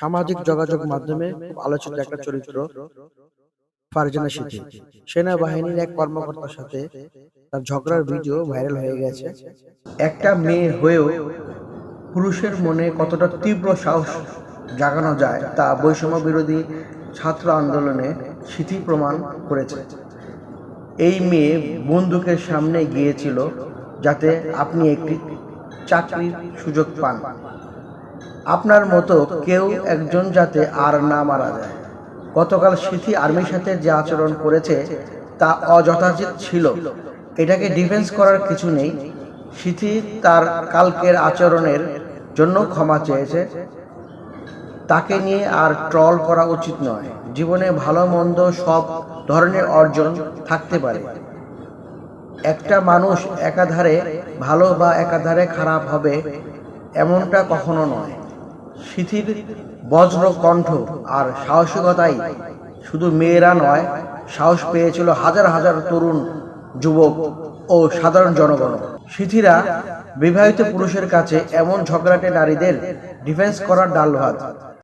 সামাজিক যোগাযোগ মাধ্যমে খুব আলোচিত একটা চরিত্র ফারজানা সিদ্দিকী। সেনাবাহিনীর এক কর্মকর্তার সাথে তার ঝগড়ার ভিডিও ভাইরাল হয়ে গেছে। একটা মেয়ে হয়েও পুরুষের মনে কতটা তীব্র সাহস জাগানো যায় তা বৈষম্য বিরোধী ছাত্র আন্দোলনে স্মৃতি প্রমাণ করেছে। এই মেয়ে বন্দুকের সামনে গিয়েছিল যাতে আপনি একটি চাকরির সুযোগ পান। আপনার মতো কেউ একজন যাতে আর না মারা যায়। গতকাল সিথি আর্মির সাথে যে আচরণ করেছে, তা অযথাচিত ছিল। এটাকে ডিফেন্স করার কিছু নেই। সিথি তার কালকের আচরণের জন্য ক্ষমা চেয়েছে। তাকে নিয়ে আর ট্রল করা উচিত নয়। জীবনে ভালো মন্দ সব ধরনের অর্জন থাকতে পারে। একটা মানুষ একাধারে ভালো বা একাধারে খারাপ হবে এমনটা কখনো নয়। শিথির বজ্র কণ্ঠ আর সাহসিকতাই শুধু মেয়েরা নয়, সাহস পেয়েছিল হাজার হাজার তরুণ, যুবক ও সাধারণ জনগণ। শিথিরা বিবাহিত পুরুষের কাছে এমন ঝগড়াটে নারীদের ডিফেন্স করার ডাল ভাত।